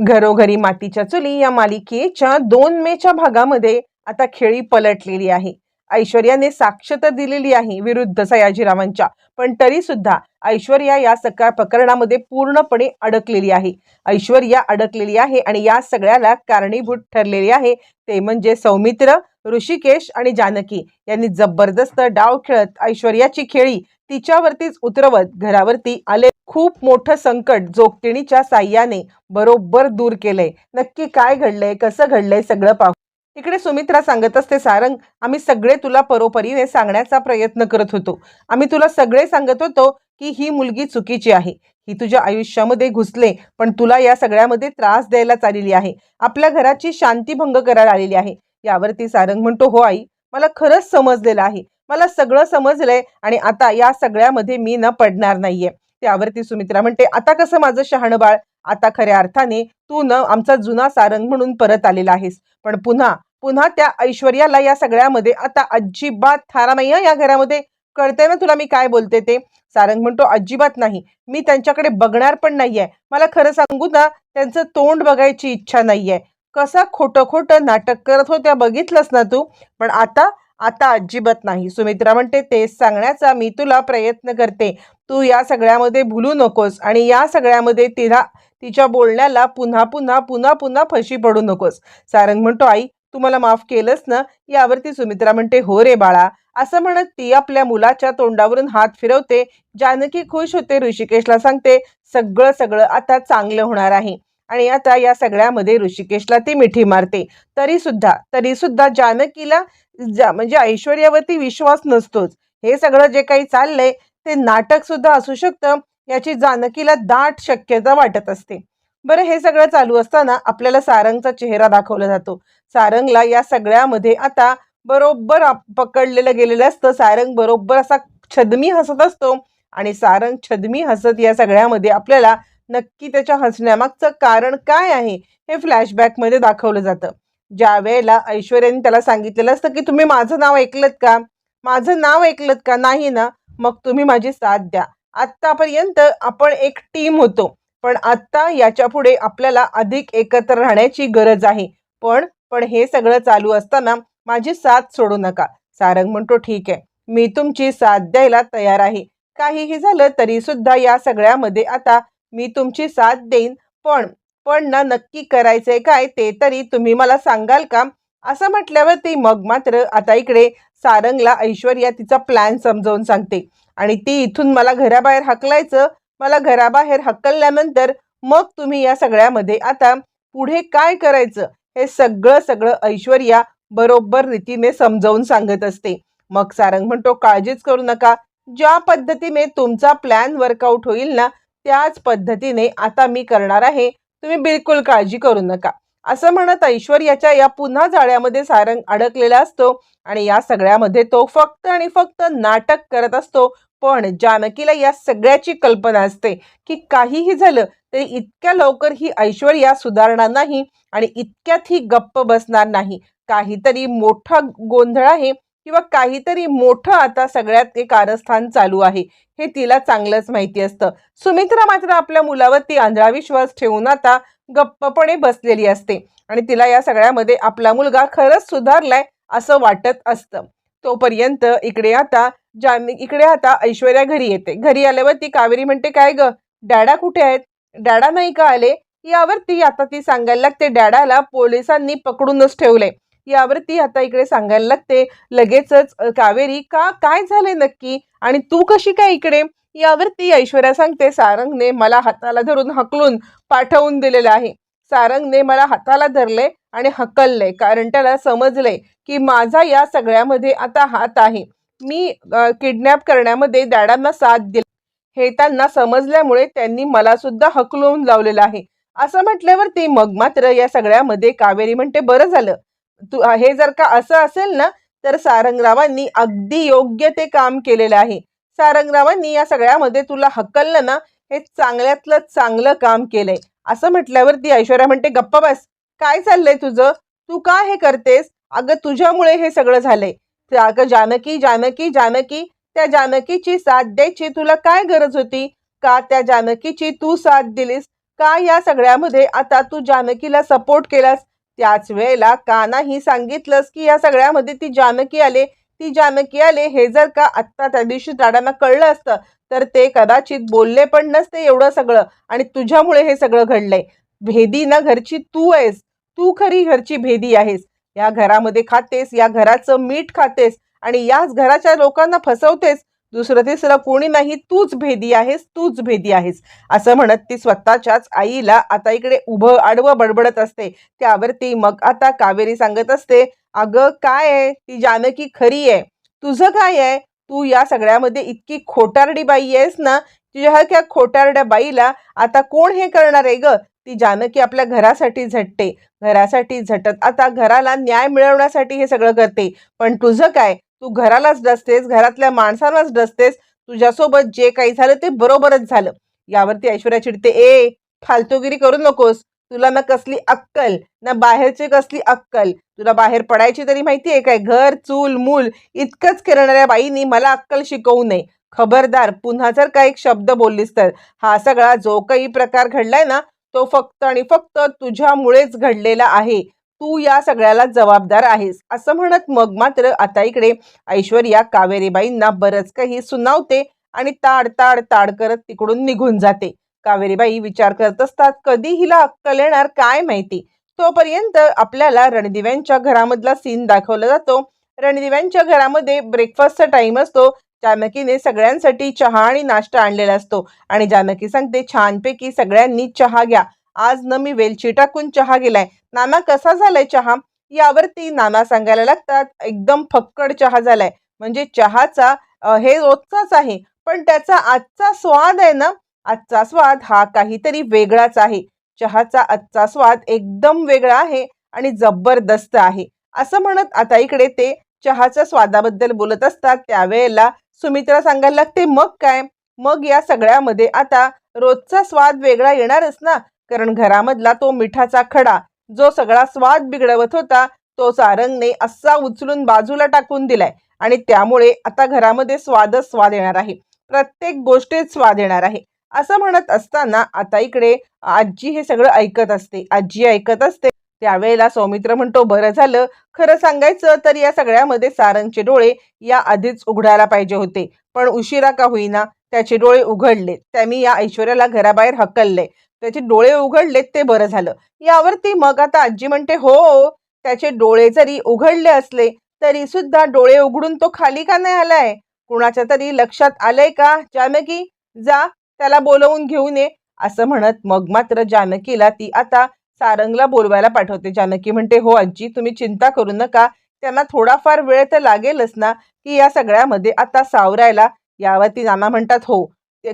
घरोघरी मातीच्या चुली या मालिकेच्या दोन मेच्या भागामध्ये आता खेळी पलटलेली आहे. ऐश्वर्याने साक्ष तर दिलेली आहे विरुद्ध सयाजीरावांच्या पण तरी सुद्धा ऐश्वर्या या सगळ्या प्रकरणामध्ये पूर्णपणे अडकलेली आहे. ऐश्वर्या अडकलेली आहे आणि या सगळ्याला कारणीभूत ठरलेली आहे ते म्हणजे सौमित्र ऋषिकेश आणि जानकी यांनी जबरदस्त डाव खेळत ऐश्वर्याची खेळी तिच्यावरतीच उतरवत घरावरती आले. खूप मोठं संकट जोगतिणीच्या साह्याने बरोबर दूर केलंय नक्की काय घडलंय? कसं घडलंय सगळं पाहू. इकडे सुमित्रा सांगत असते सारंग आम्ही सगळे तुला परोपरीने सांगण्याचा प्रयत्न करत होतो. आम्ही तुला सगळे सांगत होतो की ही मुलगी चुकीची आहे. ही तुझ्या आयुष्यामध्ये घुसले पण तुला या सगळ्यामध्ये त्रास द्यायलाच आलेली आहे. आपल्या घराची शांतीभंग करायला आलेली आहे. यावरती सारंग म्हणतो हो आई मला खरंच समजलेलं आहे. मला सगळं समजलंय आणि आता या सगळ्यामध्ये मी न पडणार नाहीये. त्यावरती सुमित्रा म्हणते आता कसं माझं शहाणं बाळ? आता खऱ्या अर्थाने तू न आमचा जुना सारंग म्हणून परत आलेला आहेस. पण पुन्हा पुन्हा त्या ऐश्वर्याला या सगळ्यामध्ये आता अजिबात थारा नाही या घरामध्ये. कळतंय ना तुला मी काय बोलते ते? सारंग म्हणतो अजिबात नाही. मी त्यांच्याकडे बघणार पण नाहीये. मला खरं सांगू ना त्यांचं तोंड बघायची इच्छा नाहीये. कसा खोटं खोटं नाटक करत होत्या बघितलंस ना तू? पण आता आता अजिबात नाही. सुमित्रा म्हणते तेच सांगण्याचा मी तुला प्रयत्न करते. तू या सगळ्यामध्ये भुलू नकोस आणि या सगळ्यामध्ये तिला तिच्या बोलण्याला पुन्हा पुन्हा पुन्हा पुन्हा फशी पडू नकोस. सारंग म्हणतो आई तू मला माफ केलंस ना? यावरती सुमित्रा म्हणते हो रे बाळा. असं म्हणत ती आपल्या मुलाच्या तोंडावरून हात फिरवते. जानकी खुश होते ऋषिकेशला सांगते सगळं सगळं आता चांगलं होणार आहे. आणि आता या सगळ्यामध्ये ऋषिकेशला ती मिठी मारते. तरी सुद्धा तरी सुद्धा जानकीला जा म्हणजे ऐश्वर्यावरती विश्वास नसतोच. हे सगळं जे काही चाललंय ते नाटक सुद्धा असू शकतं याची जानकीला दाट शक्यता वाटत असते. बरं हे सगळं चालू असताना आपल्याला सारंगचा चेहरा दाखवला जातो. सारंगला या सगळ्यामध्ये आता बरोबर आप- पकडलेलं गेलेलं असतं. सारंग बरोबर असा छदमी हसत असतो आणि सारंग छदमी हसत या सगळ्यामध्ये आपल्याला नक्की त्याच्या हसण्यामागचं कारण काय आहे हे फ्लॅशबॅकमध्ये दाखवलं जातं. ज्या वेळेला ऐश्वर्याने त्याला सांगितलेलं असतं की तुम्ही माझं नाव ऐकलत का? माझं नाव ऐकलत का? नाही ना. मग तुम्ही माझी साथ द्या. आत्तापर्यंत आपण एक टीम होतो. पण आत्ता याच्यापुढे आपल्याला अधिक एकत्र राहण्याची गरज आहे. पण पण हे सगळं चालू असताना माझी साथ सोडू नका. सारंग म्हणतो ठीक आहे. मी तुमची साथ द्यायला तयार आहे. काहीही झालं तरी सुद्धा या सगळ्यामध्ये आता मी तुमची साथ देईन पण पण ना नक्की करायचंय काय ते तरी तुम्ही मला सांगाल का? असं म्हटल्यावर ती मग मात्र आता इकडे सारंगला ऐश्वर्या तिचा प्लॅन समजावून सांगते. आणि ती इथून मला घराबाहेर हकलायचं. मला घराबाहेर हकलल्यानंतर मग तुम्ही या सगळ्यामध्ये आता पुढे काय करायचं? हे सगळं सगळं ऐश्वर्या बरोबर रीतीने समजावून सांगत असते. मग सारंग म्हणतो काळजीच करू नका. ज्या पद्धतीने तुमचा प्लॅन वर्कआउट होईल ना त्याच पद्धतीने आता मी करणार आहे. तुम्ही बिलकुल काळजी करू नका. असं म्हणत ऐश्वर्याच्या या पुन्हा जाळ्यामध्ये सारंग अडकलेला असतो आणि या सगळ्यामध्ये तो फक्त आणि फक्त नाटक करत असतो. पण जानकीला या सगळ्याची कल्पना असते की काहीही झालं तरी इतक्या लवकर ही ऐश्वर्या सुधारणार नाही आणि इतक्यात ही गप्प बसणार नाही. काहीतरी मोठा गोंधळ आहे. किंवा काहीतरी मोठं आता सगळ्यात एक कारस्थान चालू आहे. हे तिला चांगलंच माहिती असतं. सुमित्रा मात्र आपल्या मुलावरती आंधळा विश्वास ठेवून आता गप्पपणे बसलेली असते. आणि तिला या सगळ्यामध्ये आपला मुलगा खरंच सुधारलाय असं वाटत असतं. तोपर्यंत इकडे आता जान इकडे आता ऐश्वर्या घरी येते. घरी आल्यावर ती कावेरी म्हणते काय ग? डॅडा कुठे आहेत? डॅडा नाही का आले? यावरती आता ती सांगायला लागते डॅडाला पोलिसांनी पकडूनच ठेवले यावरती आता इकडे सांगायला लागते. लगेचच कावेरी का काय झाले नक्की? आणि तू कशी काय इकडे? यावरती ऐश्वर्या सांगते सारंगने मला हाताला धरून हकलून पाठवून दिलेलं आहे. सारंगने मला हाताला धरले आणि हकलले कारण त्याला समजले की माझा या सगळ्यामध्ये आता हात आहे. मी किडनॅप करण्यामध्ये दॅडांना साथ दिला. हे त्यांना समजल्यामुळे त्यांनी मला सुद्धा हकलून लावलेलं आहे. असं म्हटल्यावरती मग मात्र या सगळ्यामध्ये कावेरी म्हणते बरं झालं. हे जर का असं असेल ना तर सारंगरावांनी अगदी योग्य ते काम केलेलं आहे. सारंगरावांनी या सगळ्यामध्ये तुला हकललं ना हे चांगल्यातलं चांगलं काम केलंय. असं म्हटल्यावरती ऐश्वर्या म्हणते गप्पा बस. काय चाललंय तुझं? तू का हे करतेस? अगं तुझ्यामुळे हे सगळं झालंय. अगं जानकी जानकी जानकी त्या जानकीची साथ द्यायची तुला काय गरज होती? का त्या जानकीची तू साथ दिलीस? का या सगळ्यामध्ये आता तू जानकीला सपोर्ट केलास? त्याच वेळेला का नाही सांगितलंस की या सगळ्यामध्ये ती जानकी आले. ती जानकी आले हे जर का आत्ता त्या दिवशी दादांना कळलं असतं तर ते कदाचित बोलले पण नसते एवढं सगळं. आणि तुझ्यामुळे हे सगळं घडलंय. भेदी ना घरची तू आहेस. तू खरी घरची भेदी आहेस. या घरामध्ये खातेस या घराचं मीठ खातेस आणि याच घराच्या लोकांना फसवतेस. दुसरं तिसरं कोणी नाही तूच भेदी आहेस तूच भेदी आहेस. असं म्हणत ती स्वतःच्याच आईला आता इकडे उभं आडवं बडबडत असते. त्यावरती मग आता कावेरी सांगत असते अगं काय आहे? ती जानकी खरी आहे. तुझं काय आहे? तू या सगळ्यामध्ये इतकी खोटारडी बाई आहेस ना? तुझ्या खोटारड्या बाईला आता कोण हे करणार आहे ग? ती जानकी आपल्या घरासाठी झटते. घरासाठी झटत आता घराला न्याय मिळवण्यासाठी हे सगळं करते. पण तुझं काय? तू घरालाच डसतेस घरातल्या माणसांनाच डसतेस तुझ्यासोबत जे काही झालं ते बरोबरच झालं. यावरती ऐश्वर्या चिडते ए फालतूगिरी करू नकोस. तुला ना कसली अक्कल ना बाहेरची कसली अक्कल. तुला बाहेर पडायची तरी माहिती आहे काय? घर चूल मूल इतकंच करणाऱ्या बाईनी मला अक्कल शिकवू नये. खबरदार पुन्हा जर का एक शब्द बोललीस तर? हा सगळा जो काही प्रकार घडलाय ना तो फक्त आणि फक्त तुझ्यामुळेच घडलेला आहे. तू या सगळ्याला जबाबदार आहेस. असं म्हणत मग मात्र आता इकडे ऐश्वर्या कावेरीबाईंना बरंच काही सुनावते आणि ताड ताड ताड करत तिकडून निघून जाते. कावेरीबाई विचार करत असतात कधी हिला अक्कल येणार काय माहिती? तोपर्यंत आपल्याला रणदिव्यांच्या घरामधला सीन दाखवला जातो. रणदिव्यांच्या घरामध्ये ब्रेकफास्टचा टाइम असतो. जानकीने सगळ्यांसाठी चहा आणि नाश्ता आणलेला असतो. आणि जानकी सांगते छानपैकी सगळ्यांनी चहा घ्या. आज न मी वेलची टाकून चहा गेलाय. नाना कसा झालाय चहा? यावरती नाना सांगायला लागतात एकदम फक्कड चहा झालाय. म्हणजे चहाचा हे रोजचाच आहे पण त्याचा आजचा स्वाद आहे ना आजचा स्वाद हा काहीतरी वेगळाच आहे. चहाचा आजचा स्वाद एकदम वेगळा आहे आणि जबरदस्त आहे. असं म्हणत आता इकडे ते चहाच्या स्वादाबद्दल बोलत असतात. त्यावेळेला सुमित्रा सांगायला लागते मग काय? मग या सगळ्यामध्ये आता रोजचा स्वाद वेगळा येणारच ना. कारण घरामधला तो मिठाचा खडा जो सगळा स्वाद बिघडवत होता तो सारंगने असा उचलून बाजूला टाकून दिलाय. आणि त्यामुळे आता घरामध्ये स्वादच स्वाद येणार आहे. प्रत्येक गोष्टीत स्वाद येणार आहे. असं म्हणत असताना आता इकडे आजी हे सगळं ऐकत असते. आजी ऐकत असते. त्यावेळेला सौमित्र म्हणतो बरं झालं. खरं सांगायचं तर या सगळ्यामध्ये सारंगचे डोळे या आधीच उघडायला पाहिजे होते. पण उशिरा का होईना त्याचे डोळे उघडले. त्यांनी या ऐश्वर्याला घराबाहेर हकलले. त्याचे डोळे उघडलेत ते बरं झालं. यावरती मग आता आजी म्हणते हो त्याचे डोळे जरी उघडले असले तरी सुद्धा डोळे उघडून तो खाली का नाही आलाय? कुणाच्या तरी लक्षात आलंय का? जानकी जा त्याला बोलवून घेऊन ये. असं म्हणत मग मात्र जानकीला ती आता सारंगला बोलवायला पाठवते. जानकी म्हणते हो आजी तुम्ही चिंता करू नका. त्यांना थोडाफार वेळ तर लागेलच ना की या सगळ्यामध्ये आता सावरायला? यावरती नाना म्हणतात हो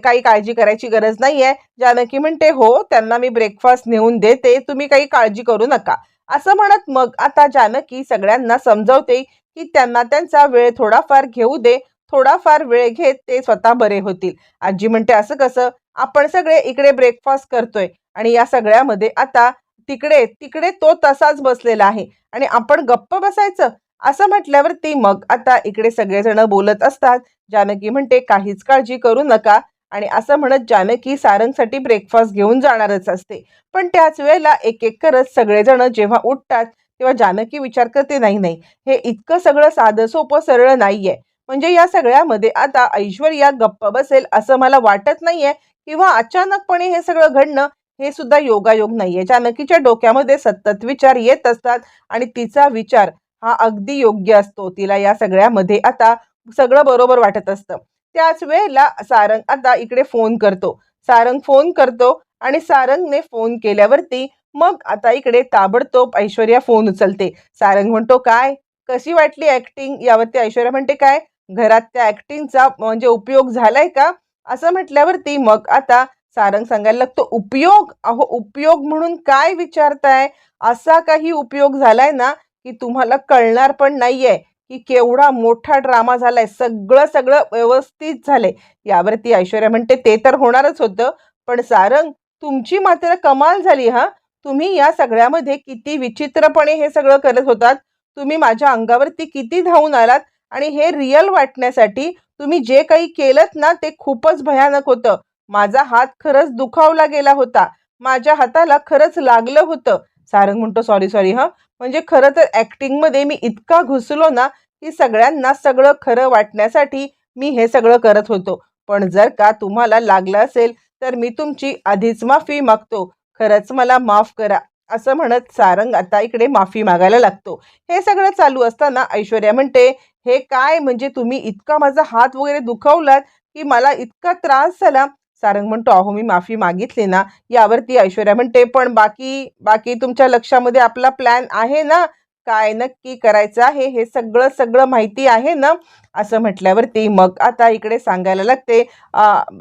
काही काळजी करायची गरज नाहीये. जानकी म्हणते हो त्यांना मी ब्रेकफास्ट नेऊन देते. तुम्ही काही काळजी करू नका. असं म्हणत मग आता जानकी सगळ्यांना समजवते की त्यांना त्यांचा वेळ थोडाफार घेऊ दे. थोडाफार वेळ घेत ते स्वतः बरे होतील. आजी म्हणते असं कसं? आपण सगळे इकडे ब्रेकफास्ट करतोय आणि या सगळ्यामध्ये आता तिकडे तिकडे तो तसाच बसलेला आहे आणि आपण गप्प बसायचं. असं म्हटल्यावर ती मग आता इकडे सगळेजण बोलत असतात. जानकी म्हणते काहीच काळजी करू नका. आणि असं म्हणत जानकी सारंगसाठी ब्रेकफास्ट घेऊन जाणारच असते. पण त्याच वेळेला एक एक करत सगळेजण जेव्हा उठतात तेव्हा जानकी विचार करते नाही नाही हे इतकं सगळं साधं सोपं सरळ नाहीये. म्हणजे या सगळ्यामध्ये आता ऐश्वर्या गप्प बसेल असं मला वाटत नाहीये किंवा अचानकपणे हे सगळं घडणं हे सुद्धा योगायोग नाहीये. जानकीच्या डोक्यामध्ये सतत विचार येत असतात आणि तिचा विचार हा अगदी योग्य असतो. तिला या सगळ्यामध्ये आता सगळं बरोबर वाटत असतं. त्याच वेळेला सारंग आता इकडे फोन करतो. सारंग फोन करतो आणि सारंगने फोन केल्यावरती मग आता इकडे ताबडतोब ऐश्वर्या फोन उचलते. सारंग म्हणतो काय? कशी वाटली ऍक्टिंग यावरती ऐश्वर्या म्हणते काय? घरात त्या ऍक्टिंगचा म्हणजे उपयोग झालाय का? असं म्हटल्यावरती मग आता सारंग सांगायला लागतो उपयोग? अहो उपयोग म्हणून काय विचारताय? असा काही उपयोग झालाय ना की तुम्हाला कळणार पण नाहीये. की केवढा मोठा ड्रामा झालाय सगळं सगळं व्यवस्थित झालंय. यावरती ऐश्वर्या म्हणते ते तर होणारच होतं पण सारंग तुमची मात्र कमाल झाली हा. तुम्ही या सगळ्यामध्ये किती विचित्रपणे हे सगळं करत होतात. तुम्ही माझ्या अंगावरती किती धावून आलात आणि हे रिअल वाटण्यासाठी तुम्ही जे काही केलं ना ते खूपच भयानक होतं. माझा हात खरंच दुखावला गेला होता. माझ्या हाताला खरंच लागलं होतं. सारंग म्हणतो सॉरी सॉरी हा. म्हणजे खरं तर ॲक्टिंगमध्ये मी इतका घुसलो ना की सगळ्यांना सगळं खरं वाटण्यासाठी मी हे सगळं करत होतो. पण जर का तुम्हाला लागलं असेल तर मी तुमची आधीच माफी मागतो. खरंच मला माफ करा असं म्हणत सारंग आता इकडे माफी मागायला लागतो. हे सगळं चालू असताना ऐश्वर्या म्हणते हे काय? म्हणजे तुम्ही इतका माझा हात वगैरे दुखवलात की मला इतका त्रास झाला सारंग म्हणतो अहो मी माफी मागितली ना यावरती ऐश्वर्या म्हणते पण बाकी बाकी तुमच्या लक्षामध्ये आपला प्लॅन आहे ना? काय नक्की करायचं आहे? हे सगळं सगळं माहिती आहे ना? असं म्हटल्यावरती मग आता इकडे सांगायला लागते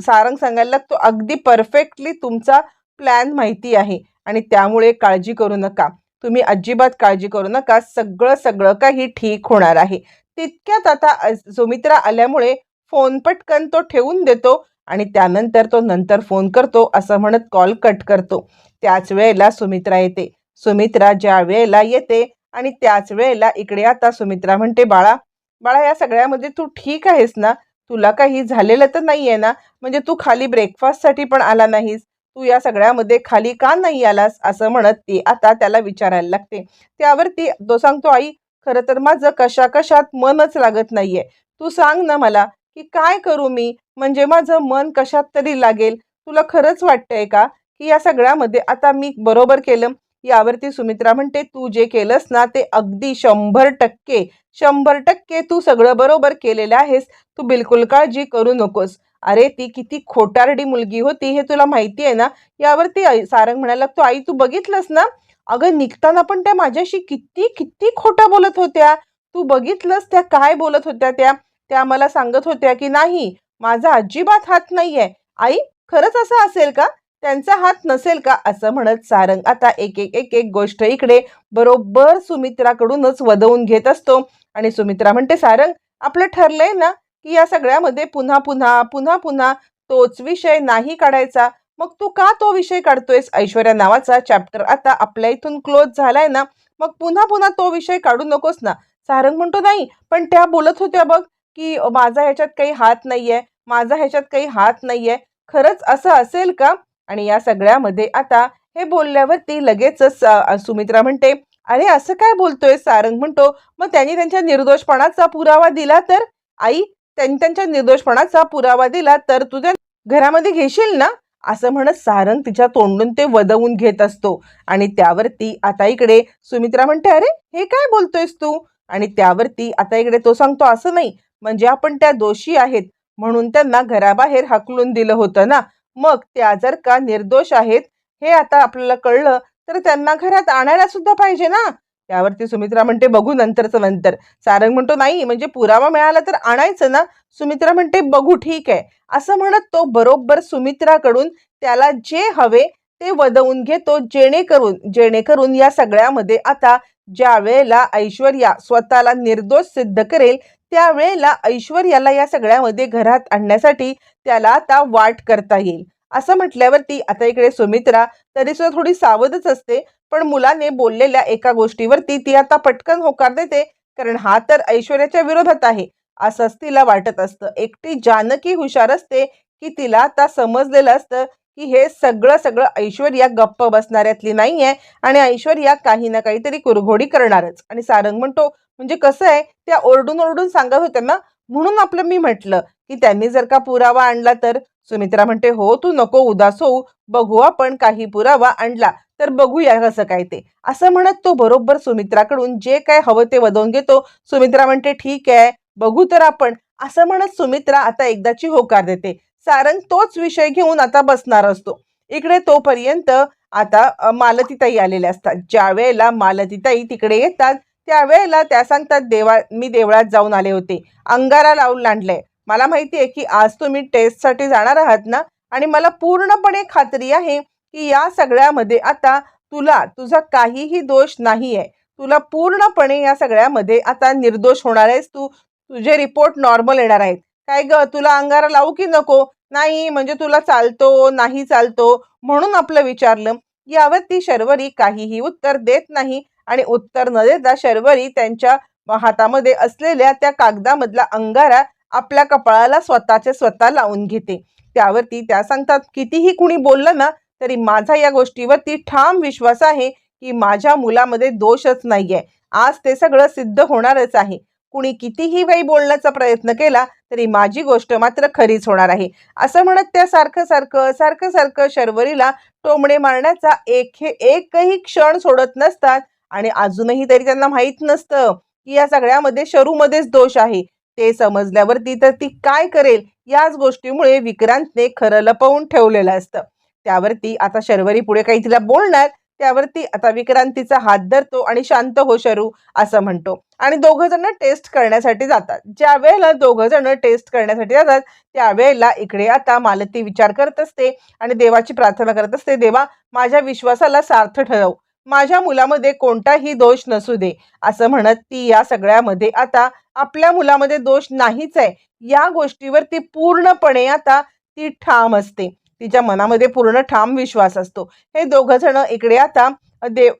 सारंग सांगायला लागतो अगदी परफेक्टली तुमचा प्लॅन माहिती आहे आणि त्यामुळे काळजी करू नका. तुम्ही अजिबात काळजी करू नका. सगळं सगळं काही ठीक होणार आहे. तितक्यात आता सुमित्रा आल्यामुळे फोन पटकन तो ठेवून देतो. आणि त्यानंतर तो नंतर फोन करतो असं म्हणत कॉल कट करतो. त्याच वेळेला सुमित्रा येते. सुमित्रा ज्या वेळेला येते आणि त्याच वेळेला इकडे आता सुमित्रा म्हणते बाळा बाळा या सगळ्यामध्ये तू ठीक आहेस ना? तुला काही झालेलं तर नाही आहे ना? म्हणजे तू खाली ब्रेकफास्टसाठी पण आला नाहीस. तू या सगळ्यामध्ये खाली का नाही आलास? असं म्हणत ती आता त्याला विचारायला लागते. त्यावरती तो सांगतो आई खरं तर माझं कशा कशात मनच लागत नाहीये. तू सांग ना मला की काय करू मी? म्हणजे माझं मन कशात तरी लागेल. तुला खरंच वाटतंय का की या सगळ्यामध्ये आता मी बरोबर केलं? यावरती सुमित्रा म्हणते तू जे केलंस ना ते अगदी शंभर टक्के शंभर टक्के तू सगळं बरोबर केलेलं आहेस. तू बिलकुल काळजी करू नकोस. अरे ती किती खोटारडी मुलगी होती हे तुला माहिती आहे ना? यावरती आई- सारंग म्हणायला लागतो आई तू बघितलंस ना? अगं निघताना पण त्या माझ्याशी किती किती खोटा बोलत होत्या. तू बघितलंस त्या काय बोलत होत्या त्या? त्या मला सांगत होत्या की नाही माझा अजिबात हात नाहीये. आई खरंच असं असेल का? त्यांचा हात नसेल का? असं म्हणत सारंग आता एक एक एक एक गोष्ट इकडे बरोबर सुमित्राकडूनच वदवून घेत असतो. आणि सुमित्रा म्हणते सारंग आपलं ठरलंय ना की या सगळ्यामध्ये पुन्हा पुन्हा पुन्हा पुन्हा तोच विषय नाही काढायचा. मग तू का तो विषय काढतोयस? ऐश्वर्या नावाचा चॅप्टर आता आपल्या इथून क्लोज झालाय ना. मग पुन्हा पुन्हा तो विषय काढू नकोस ना. सारंग म्हणतो नाही पण त्या बोलत होत्या बघ की माझा ह्याच्यात काही हात नाहीये. माझा ह्याच्यात काही हात नाहीये. खरंच असं असेल का? आणि या सगळ्यामध्ये आता हे बोलल्यावरती लगेचच सुमित्रा म्हणते अरे असं काय बोलतोय? सारंग म्हणतो मग त्यांनी त्यांच्या निर्दोषपणाचा पुरावा दिला तर? आई त्यांनी त्यांच्या निर्दोषपणाचा पुरावा दिला तर तुझ्या घरामध्ये घेशील ना? असं म्हणत सारंग तिच्या तोंडून ते वदवून घेत असतो. आणि त्यावरती आता इकडे सुमित्रा म्हणते अरे हे काय बोलतोयस तू? आणि त्यावरती आता इकडे तो सांगतो असं नाही. म्हणजे आपण त्या दोषी आहेत. म्हणून त्यांना घराबाहेर हाकलून दिलं होतं ना. मग त्या जर का निर्दोष आहेत हे आता आपल्याला कळलं तर त्यांना घरात आणायला सुद्धा पाहिजे ना. त्यावरती सुमित्रा म्हणते बघू नंतरचं नंतर. सारंग म्हणतो नाही म्हणजे पुरावा मिळाला तर आणायचं ना. सुमित्रा म्हणते बघू ठीक आहे. असं म्हणत तो बरोबर सुमित्राकडून त्याला जे हवे ते वदवून घेतो जेणेकरून जेणेकरून या सगळ्यामध्ये आता ज्या वेळेला ऐश्वर्या स्वतःला निर्दोष सिद्ध करेल त्यावेळेला ऐश्वर्याला या सगळ्यामध्ये घरात आणण्यासाठी त्याला आता वाट करता येईल. असं म्हटल्यावरती आता इकडे सुमित्रा तरी सुद्धा थोडी सावधच असते पण मुलाने बोललेल्या एका गोष्टीवरती ती आता पटकन होकार देते कारण हा तर ऐश्वर्याच्या विरोधात आहे. असंच तिला वाटत असतं. एकटी जानकी हुशार असते की तिला आता समजलेलं असतं की हे सगळं सगळं ऐश्वर्या गप्प बसणाऱ्यातली नाही आहे आणि ऐश्वर्या काही ना काहीतरी कुरघोडी करणारच. आणि सारंग म्हणतो म्हणजे कसं आहे त्या ओरडून ओरडून सांगत होत्या ना म्हणून आपलं मी म्हटलं की त्यांनी जर का पुरावा आणला तर? सुमित्रा म्हणते हो तू नको उदास होऊ बघू आपण काही पुरावा आणला तर बघूया कसं काय ते. असं म्हणत तो बरोबर सुमित्राकडून जे काय हवं ते वदवून घेतो. सुमित्रा म्हणते ठीक आहे बघू तर आपण. असं म्हणत सुमित्रा आता एकदाची होकार देते. सारंग तोच विषय घेऊन आता बसणार असतो. इकडे तोपर्यंत आता मालतीताई आलेल्या असतात. ज्या वेळेला मालतीताई तिकडे येतात त्यावेळेला त्या सांगतात देवा मी देवळात जाऊन आले होते. अंगारा लावून लांडलंय. मला माहिती आहे की आज तुम्ही टेस्टसाठी जाणार आहात ना? आणि मला पूर्णपणे खात्री आहे की या सगळ्यामध्ये आता तुला तुझा काहीही दोष नाही आहे तुला पूर्णपणे या सगळ्यामध्ये आता निर्दोष होणार आहेस. तू तुझे रिपोर्ट नॉर्मल येणार आहेत. काय ग तुला अंगारा लावू की नको? नाही म्हणजे तुला चालतो नाही चालतो म्हणून आपलं विचारलं. यावर ती शर्वरी काहीही उत्तर देत नाही आणि उत्तर न देता शर्वरी त्यांच्या हातामध्ये असलेल्या त्या कागदामधला अंगारा आपल्या कपाळाला स्वतःच्या स्वतः लावून घेते. त्यावरती त्या सांगतात कितीही कुणी बोललं ना तरी माझा या गोष्टीवरती ठाम विश्वास आहे की माझ्या मुलामध्ये दोषच नाहीये. आज ते सगळं सिद्ध होणारच आहे. कुणी कितीही काही बोलण्याचा प्रयत्न केला तरी माझी गोष्ट मात्र खरीच होणार आहे. असं म्हणत त्या सारखं सारखं सारखं सारखं शर्वरीला टोमणे मारण्याचा एक हे एकही क्षण सोडत नसतात. आणि अजूनही तरी त्यांना माहीत नसतं की या सगळ्यामध्ये शरूमध्येच दोष आहे. ते समजल्यावरती तर ती काय करेल याच गोष्टीमुळे विक्रांतने खरं लपवून ठेवलेलं असतं. त्यावरती आता शर्वरी पुढे काही तिला बोलणार त्यावरती आता विक्रांतीचा हात धरतो आणि शांत हो शरू असं म्हणतो. आणि दोघं जण टेस्ट करण्यासाठी जातात. ज्या वेळेला दोघं जण टेस्ट करण्यासाठी जातात त्यावेळेला इकडे आता मालती विचार करत असते आणि देवाची प्रार्थना करत असते देवा माझ्या विश्वासाला सार्थ ठरव. माझ्या मुलामध्ये कोणताही दोष नसू दे. असं म्हणत ती या सगळ्यामध्ये आता आपल्या मुलामध्ये दोष नाहीच आहे. या गोष्टीवर ती पूर्णपणे आता ती ठाम असते. तिच्या मनामध्ये पूर्ण ठाम विश्वास असतो. हे दोघं जण इकडे आता देव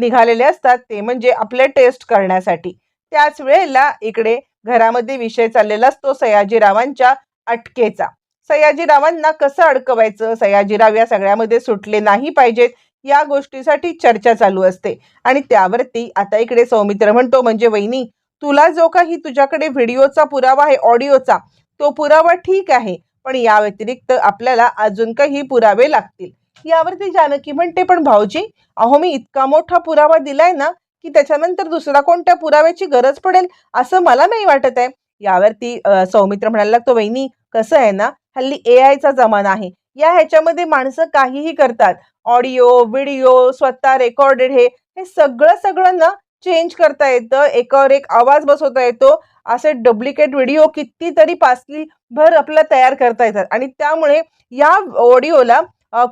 निघालेले असतात. ते म्हणजे आपले टेस्ट करण्यासाठी. त्याच वेळेला इकडे घरामध्ये विषय चाललेला असतो सयाजीरावांच्या अटकेचा. सयाजीरावांना कसं अडकवायचं? सयाजीराव या सगळ्यामध्ये सुटले नाही पाहिजेत. या गोष्टीसाठी चर्चा चालू असते. आणि त्यावरती आता इकडे सौमित्र म्हणतो म्हणजे वहिनी तुला जो काही तुझ्याकडे व्हिडिओचा पुरावा आहे ऑडिओचा तो पुरावा ठीक आहे. पण या व्यतिरिक्त आपल्याला अजून काही पुरावे लागतील. यावरती जानकी म्हणते पण भाऊजी अहो मी इतका मोठा पुरावा दिलाय ना की त्याच्यानंतर दुसरा कोणत्या पुराव्याची गरज पडेल असं मला नाही वाटत आहे. यावरती सौमित्र म्हणायला लागतो वहिनी कसं आहे ना हल्ली ए आयचा जमाना आहे. या ह्याच्यामध्ये माणसं काहीही करतात. ऑडिओ व्हिडिओ स्वतः रेकॉर्डेड हे हे सगळं सगळं ना चेंज करता येतं. एकावर एक आवाज बसवता येतो. असे डुप्लिकेट व्हिडिओ कितीतरी पासली भर आपल्याला तयार करता येतात. आणि त्यामुळे या ऑडिओला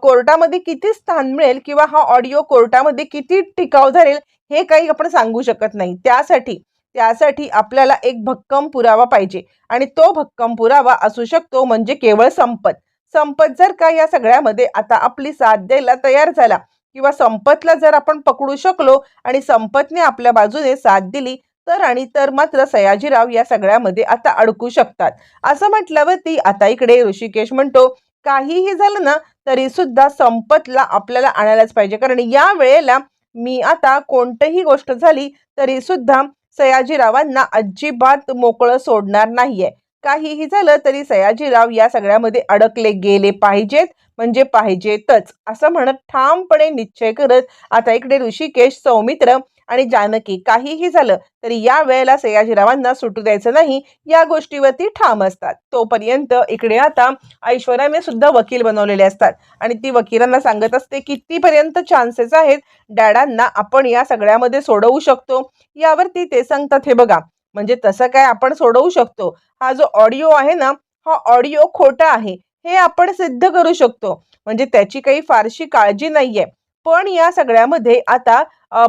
कोर्टामध्ये किती स्थान मिळेल किंवा हा ऑडिओ कोर्टामध्ये किती टिकाव धरेल हे काही आपण सांगू शकत नाही. त्यासाठी त्यासाठी आपल्याला एक भक्कम पुरावा पाहिजे. आणि तो भक्कम पुरावा असू शकतो म्हणजे केवळ संपत. संपत जर का या सगळ्यामध्ये आता आपली साथ द्यायला तयार झाला किंवा संपतला जर आपण पकडू शकलो आणि संपतने आपल्या बाजूने साथ दिली तर आणि तर मात्र सयाजीराव या सगळ्यामध्ये आता अडकू शकतात. असं म्हटल्यावरती आता इकडे ऋषिकेश म्हणतो काहीही झालं ना तरी सुद्धा संपतला आपल्याला आणायलाच पाहिजे. कारण या वेळेला मी आता कोणतीही गोष्ट झाली तरी सुद्धा सयाजीरावांना अजिबात मोकळं सोडणार नाहीये. काहीही झालं तरी सयाजीराव या सगळ्यामध्ये अडकले गेले पाहिजेत म्हणजे पाहिजेतच. असं म्हणत ठामपणे निश्चय करत आता इकडे ऋषिकेश सौमित्र आणि जानकी काहीही झालं तरी या वेळेला सयाजीरावांना सुटू द्यायचं नाही या गोष्टीवरती ठाम असतात. तोपर्यंत इकडे आता ऐश्वर्याने सुद्धा वकील बनवलेले असतात आणि ती वकिलांना सांगत असते कितीपर्यंत चान्सेस आहेत डॅडांना आपण या सगळ्यामध्ये सोडवू शकतो. यावरती ते सांगतात हे बघा म्हणजे तसं काय आपण सोडवू शकतो? हा जो ऑडिओ आहे ना हा ऑडिओ खोटा आहे. हे आपण सिद्ध करू शकतो. म्हणजे त्याची काही फारशी काळजी नाहीये. पण या सगळ्यामध्ये आता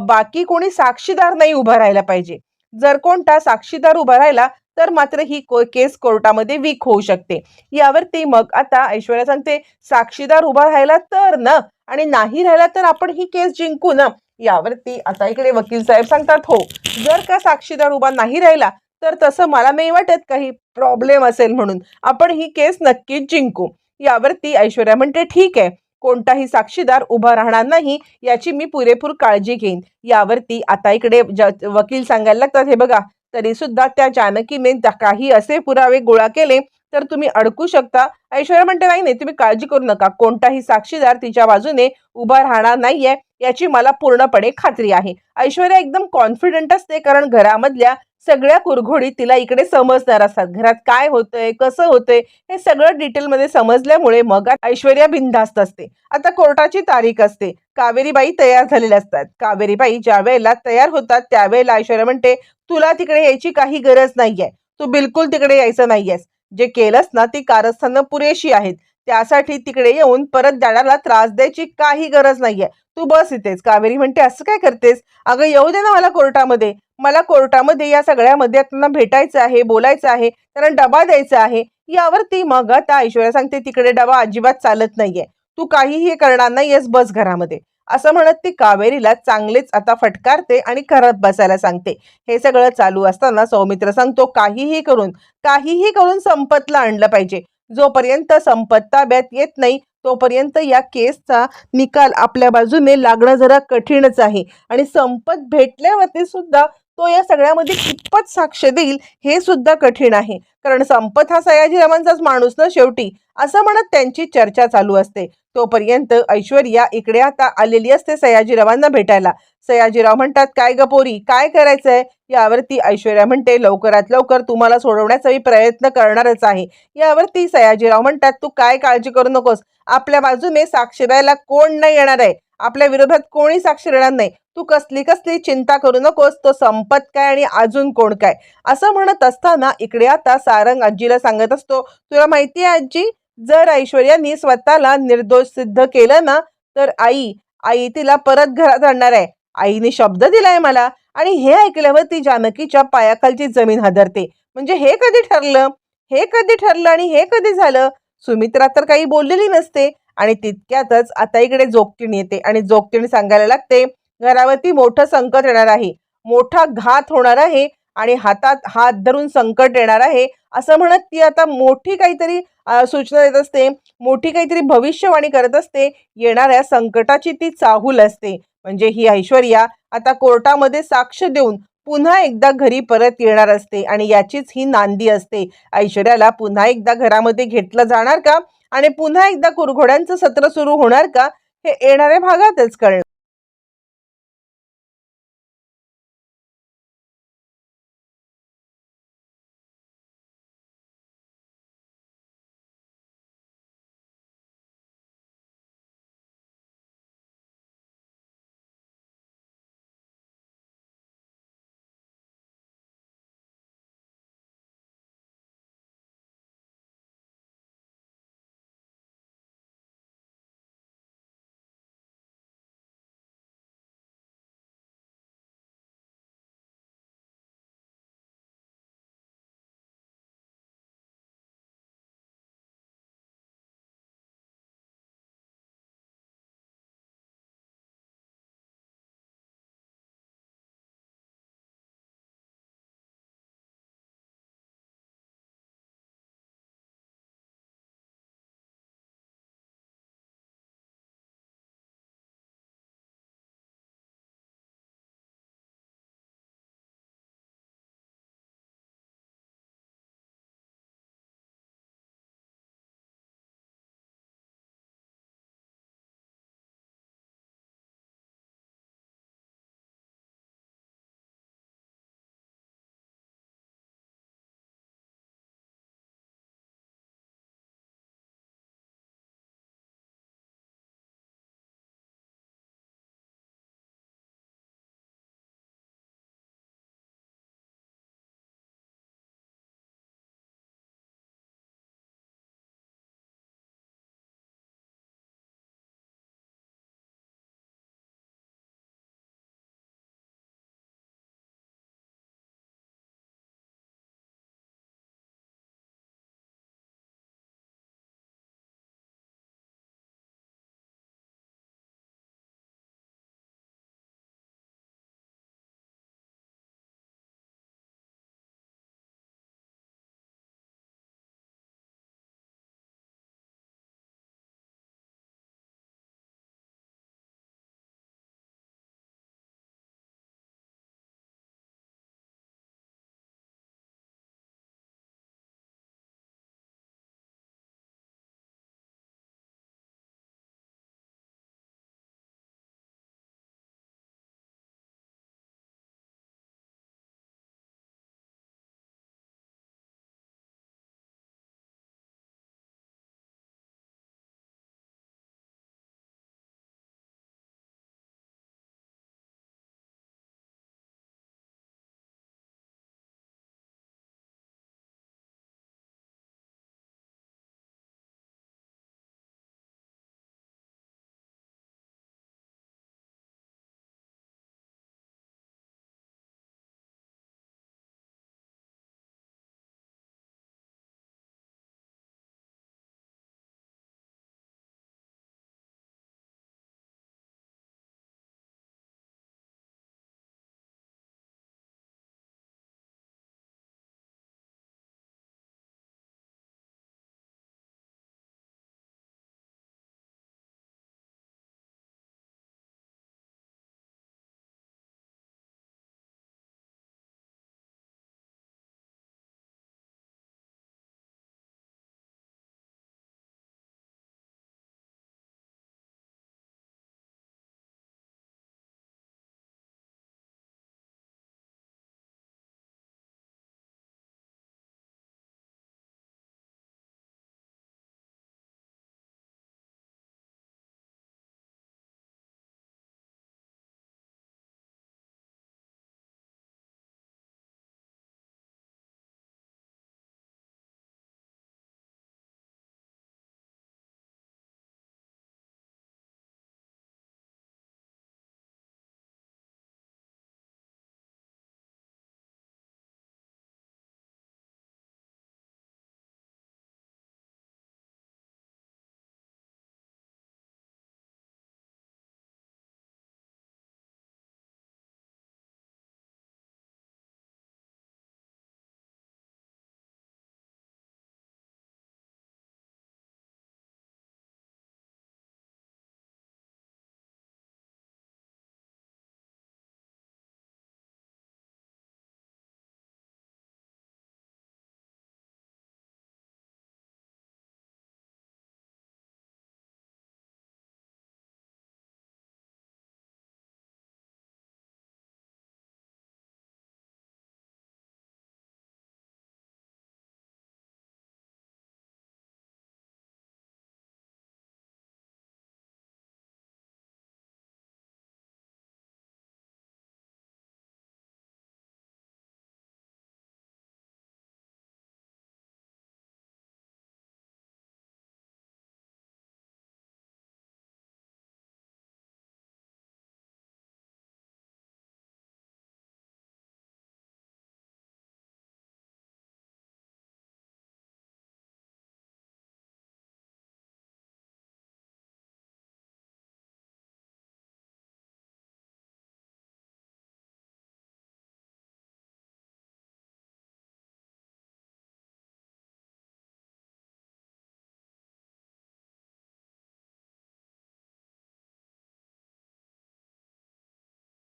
बाकी कोणी साक्षीदार नाही उभा राहायला पाहिजे. जर कोणता साक्षीदार उभा राहिला तर मात्र ही को केस कोर्टामध्ये वीक होऊ शकते. यावरती मग आता ऐश्वर्या सांगते साक्षीदार उभा राहिला तर ना आणि नाही राहिला तर आपण ही केस जिंकू ना. यावरती आता इकडे वकील साहेब सांगतात हो जर का साक्षीदार उभा नाही राहिला तर तसं मला नाही वाटत काही प्रॉब्लेम असेल म्हणून. आपण ही केस नक्कीच जिंकू. यावरती ऐश्वर्या म्हणते ठीक आहे कोणताही साक्षीदार उभा राहणार नाही याची मी पुरेपूर काळजी घेईन. यावरती आता इकडे ज- वकील सांगायला लागतात हे बघा तरी सुद्धा त्या जानकीने काही असे पुरावे गोळा केले तर तुम्ही अडकू शकता. ऐश्वर्या म्हणते नाही नाही तुम्ही काळजी करू नका. कोणताही साक्षीदार तिच्या बाजूने उभा राहणार नाहीये याची मला पूर्णपणे खात्री आहे. ऐश्वर्या एकदम कॉन्फिडंट असते कारण घरामधल्या सगळ्या कुरघोडी तिला इकडे समजणार असतात. घरात काय होतंय कसं होतंय हे सगळं डिटेलमध्ये समजल्यामुळे मग ऐश्वर्या बिनधास्त असते. आता कोर्टाची तारीख असते. कावेरीबाई तयार झालेल्या असतात. कावेरीबाई ज्या वेळेला तयार होतात त्यावेळेला ऐश्वर्या म्हणते तुला तिकडे यायची काही गरज नाहीये. तू बिलकुल तिकडे यायचं नाहीयेस. जे केलंस ना ती कारस्थानं पुरेशी आहेत. त्यासाठी तिकडे येऊन परत दाडाला त्रास द्यायची काही गरज नाहीये. तू बस इथेच. कावेरी म्हणते असं काय करतेस? अगं येऊ दे ना मला कोर्टामध्ये. मला कोर्टामध्ये या सगळ्यामध्ये त्यांना भेटायचं आहे बोलायचं आहे त्यांना डबा द्यायचा आहे यावरती मग आता ऐश्वर्या सांगते तिकडे डबा अजिबात चालत नाहीये. तू काहीही करणार नाहीयेस बस घरामध्ये. असं म्हणत ती कावेरीला चांगलेच आता फटकारते आणि करत बसायला सांगते. हे सगळं चालू असताना सौमित्र सांगतो काहीही करून काहीही करून संपतला आणलं पाहिजे. जोपर्यंत संपत ताब्यात येत नाही तोपर्यंत या केसचा निकाल आपल्या बाजूने लागणं जरा कठीणच आहे. आणि संपत भेटल्यावरती सुद्धा तो या सगळ्यामध्ये कितपत साक्ष देईल हे सुद्धा कठीण आहे. कारण संपत हा सयाजीरावांचाच माणूस ना शेवटी? असं म्हणत त्यांची चर्चा चालू असते. तोपर्यंत ऐश्वर्या इकडे आता आलेली असते सयाजीरावांना भेटायला. सयाजीराव म्हणतात काय गपोरी काय करायचंय? यावरती ऐश्वर्या म्हणते लवकरात लवकर तुम्हाला सोडवण्याचा मी प्रयत्न करणारच आहे. यावरती सयाजीराव म्हणतात तू काय काळजी करू नकोस. आपल्या बाजूने साक्ष द्यायला कोण नाही येणार आहे. आपल्या विरोधात कोणी साक्ष देणार नाही. तू कसली कसली चिंता करू नकोस तो संपत काय आणि अजून कोण काय? असं म्हणत असताना इकडे आता सारंग आजीला सांगत असतो तुला माहिती आहे आजी? जर ऐश्वर्यानी स्वतःला निर्दोष सिद्ध केलं ना तर आई आई तिला परत घरात आणणार आहे. आईने शब्द दिलाय मला आणि हे ऐकल्यावर ती जानकीच्या पायाखालची जमीन हादरते. म्हणजे हे कधी ठरलं? हे कधी ठरलं आणि हे कधी झालं? सुमित्रा तर काही बोललेली नसते आणि तितक्यातच आता इकडे जोगतीण येते आणि जोगतीण सांगायला लागते घरावरती मोठं संकट येणार आहे. मोठा घात होणार आहे आणि हातात हात धरून संकट येणार आहे. असं म्हणत ती आता मोठी काहीतरी सूचना देत असते. मोठी काहीतरी भविष्यवाणी करत असते. येणाऱ्या संकटाची ती चाहूल असते. म्हणजे ही ऐश्वर्या आता कोर्टामध्ये साक्ष देऊन पुन्हा एकदा घरी परत येणार असते आणि याचीच ही नांदी असते. ऐश्वर्याला पुन्हा एकदा घरामध्ये घेतलं जाणार का? आणि पुन्हा एकदा कुरघोड्यांचं सत्र सुरू होणार का? हे येणाऱ्या भागातच कळणार.